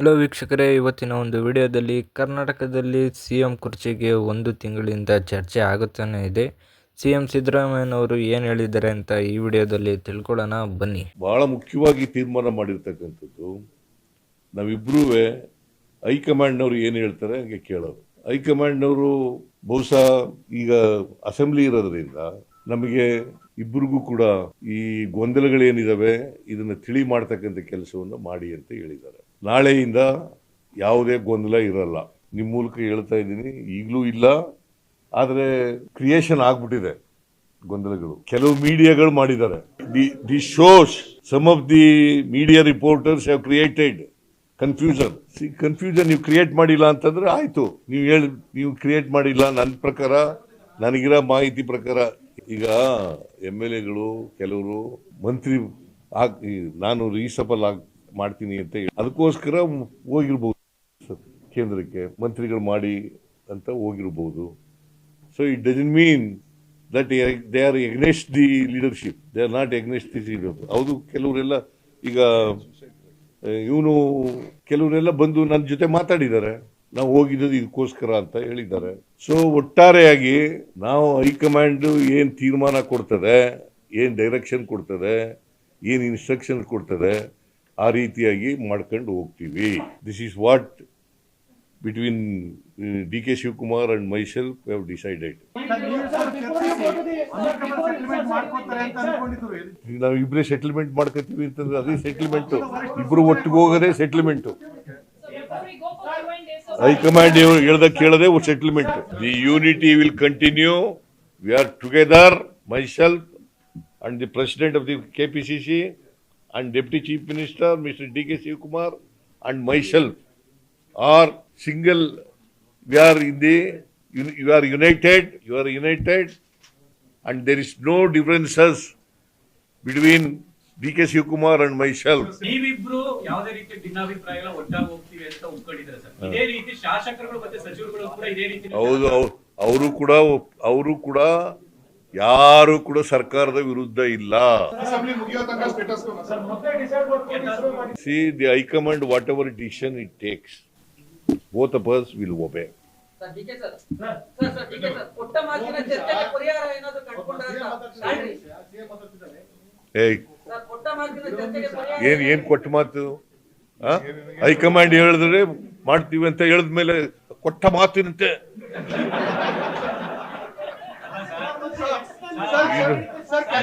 Hello ವೀಕ್ಷಕರೇ, ಇವತ್ತಿನ ಒಂದು ವಿಡಿಯೋದಲ್ಲಿ ಕರ್ನಾಟಕದಲ್ಲಿ ಸಿ ಎಂ ಕುರ್ಚಿಗೆ ಒಂದು ತಿಂಗಳಿಂದ ಚರ್ಚೆ ಆಗುತ್ತಾನೆ ಇದೆ. ಸಿ ಎಂ ಸಿದ್ದರಾಮಯ್ಯನವರು ಏನು ಹೇಳಿದ್ದಾರೆ ಅಂತ ಈ ವಿಡಿಯೋದಲ್ಲಿ ತಿಳ್ಕೊಳ್ಳೋಣ, ಬನ್ನಿ. ಬಹಳ ಮುಖ್ಯವಾಗಿ ತೀರ್ಮಾನ ಮಾಡಿರ್ತಕ್ಕಂಥದ್ದು ನಾವಿಬ್ಬರೂ ಹೈಕಮಾಂಡ್ನವರು ಏನು ಹೇಳ್ತಾರೆ ಹಂಗೆ ಕೇಳೋದು. ಹೈಕಮಾಂಡ್ನವರು ಬಹುಶಃ ಈಗ ಅಸೆಂಬ್ಲಿ ಇರೋದ್ರಿಂದ ನಮಗೆ ಇಬ್ಬರಿಗೂ ಕೂಡ ಈ ಗೊಂದಲಗಳೇನಿದಾವೆ, ಇದನ್ನು ತಿಳಿ ಮಾಡ್ತಕ್ಕಂಥ ಕೆಲಸವನ್ನು ಮಾಡಿ ಅಂತ ಹೇಳಿದ್ದಾರೆ. ನಾಳೆಯಿಂದ ಯಾವುದೇ ಗೊಂದಲ ಇರಲ್ಲ. ನಿಮ್ಮ ಮೂಲಕ ಹೇಳ್ತಾ ಇದ್ದೀನಿ, ಈಗಲೂ ಇಲ್ಲ. ಆದರೆ ಕ್ರಿಯೇಷನ್ ಆಗ್ಬಿಟ್ಟಿದೆ ಗೊಂದಲಗಳು. ಕೆಲವು ಮೀಡಿಯಾಗಳು ಮಾಡಿದ್ದಾರೆ. The the shows some of the media reporters have created confusion see confusion ನೀವು ಕ್ರಿಯೇಟ್ ಮಾಡಿಲ್ಲ ಅಂತಂದ್ರೆ ಆಯಿತು. ನೀವು ಹೇಳಿ, ನೀವು ಕ್ರಿಯೇಟ್ ಮಾಡಿಲ್ಲ ನನ್ನ ಪ್ರಕಾರ, ನನಗಿರೋ ಮಾಹಿತಿ ಪ್ರಕಾರ. ಈಗ ಎಂ ಎಲ್ ಎಗಳು ಕೆಲವರು ಮಂತ್ರಿ ಆಗ್ ನಾನು ರೀಸಬಲ್ ಆಗ್ ಮಾಡ್ತೀನಿ ಅಂತ ಹೇಳಿ. ಅದಕ್ಕೋಸ್ಕರ ಹೋಗಿರ್ಬೋದು ಕೇಂದ್ರಕ್ಕೆ ಮಂತ್ರಿಗಳು ಮಾಡಿ ಅಂತ ಹೋಗಿರ್ಬೋದು. So it doesn't mean that they are against the leadership they are not against the leader ಹೌದು, ಕೆಲವರೆಲ್ಲ ಈಗ ಇವನು, ಕೆಲವರೆಲ್ಲ ಬಂದು ನನ್ನ ಜೊತೆ ಮಾತಾಡಿದ್ದಾರೆ. ನಾವು ಹೋಗಿದ್ದು ಇದಕ್ಕೋಸ್ಕರ ಅಂತ ಹೇಳಿದ್ದಾರೆ. ಸೊ ಒಟ್ಟಾರೆಯಾಗಿ ನಾವು ಹೈಕಮಾಂಡ್ ಏನು ತೀರ್ಮಾನ ಕೊಡ್ತದೆ, ಏನು ಡೈರೆಕ್ಷನ್ ಕೊಡ್ತದೆ, ಏನು ಇನ್ಸ್ಟ್ರಕ್ಷನ್ ಕೊಡ್ತದೆ ಆ ರೀತಿಯಾಗಿ ಮಾಡ್ಕೊಂಡು ಹೋಗ್ತೀವಿ. This is what between D K Shivakumar and have decided ನಾವು ಇಬ್ಬರೇ ಸೆಟಲ್ಮೆಂಟ್ ಮಾಡ್ಕೊತೀವಿ ಅಂತಂದ್ರೆ ಅದೇ ಸೆಟಲ್ಮೆಂಟ್ ಇಬ್ರು ಒಟ್ಟಿಗೆ ಹೋಗೋದೇ ಸೆಟಲ್ಮೆಂಟ್ ಹೈಕಮಾಂಡ್ ಹೇಳ್ದ ಕೇಳದೆ settlement the unity will continue we are together myself and the president of the KPCC and deputy chief minister mister D K Shivakumar and myself are single we are in the you are united you are united and there is no differences between D K Shivakumar and myself ನೀವಿಬ್ರು ಯಾವುದೇ ರೀತಿ ಭಿನ್ನಾಭಿಪ್ರಾಯ ಇಲ್ಲ ಒಟ್ಟಾಗಿ ಹೋಗ್ತೀವಿ ಅಂತ ಒಪ್ಕೊಂಡಿದ್ದಾರೆ sir? ಇದೇ ರೀತಿ ಶಾಸಕರುಗಳು ಮತ್ತೆ ಸಚಿವರುಗಳು ಕೂಡ ಇದೇ ರೀತಿ ಹೌದು. ಅವರು ಕೂಡ ಅವರು ಕೂಡ ಯಾರು ಕೂಡ ಸರ್ಕಾರದ ವಿರುದ್ಧ ಇಲ್ಲ. ಅಸೆಂಬ್ಲಿ ಮುಗಿಯೋ ತನಕ status sir see the high command whatever decision it takes both parties will obey ಏನ್ ಏನ್ ಕೊಟ್ಟ ಮಾತು? ಆ? ಹೈಕಮಾಂಡ್ ಹೇಳಿದ್ರೆ ಮಾಡ್ತೀವಿ ಅಂತ ಹೇಳಿದ್ಮೇಲೆ ಕೊಟ್ಟ ಮಾತಿನಂತೆ.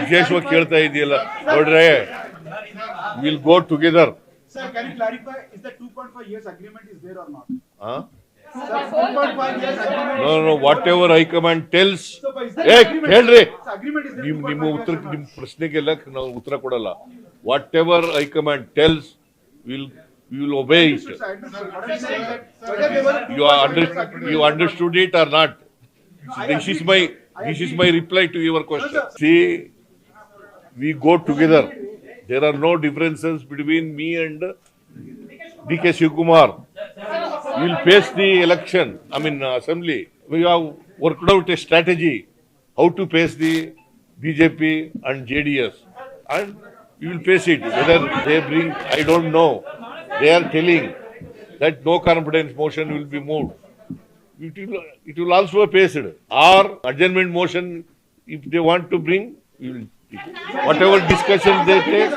ವಿಶೇಷವಾಗಿ ಕೇಳ್ತಾ ಇದ್ದೀಯಲ್ಲ ನೋಡ್ರಿ ವಿಲ್ ಗೋ ಟುಗೆದರ್ ಹಾಂ no whatever high command tells ಏ ಹೇಳ್ರಿ ನಿಮ್ಮ ನಿಮ್ಮ ಉತ್ತರ ನಿಮ್ಮ ಪ್ರಶ್ನೆಗೆ ಲಕ್ ನಾವು ಉತ್ತರ ಕೊಡಲ್ಲ whatever high command tells will you obey is you under you understood it are not ದೇಶ is my this is my reply to your question. see we go together. There are no differences between me and dk shivkumar we will face the election i mean uh, assembly. We have worked out a strategy how to face the bjp and jds and we will face it whether they bring i don't know. They are telling that no confidence motion will be moved it will, it will also be faced. Or adjournment motion, if they want to bring, we will, whatever discussion they take,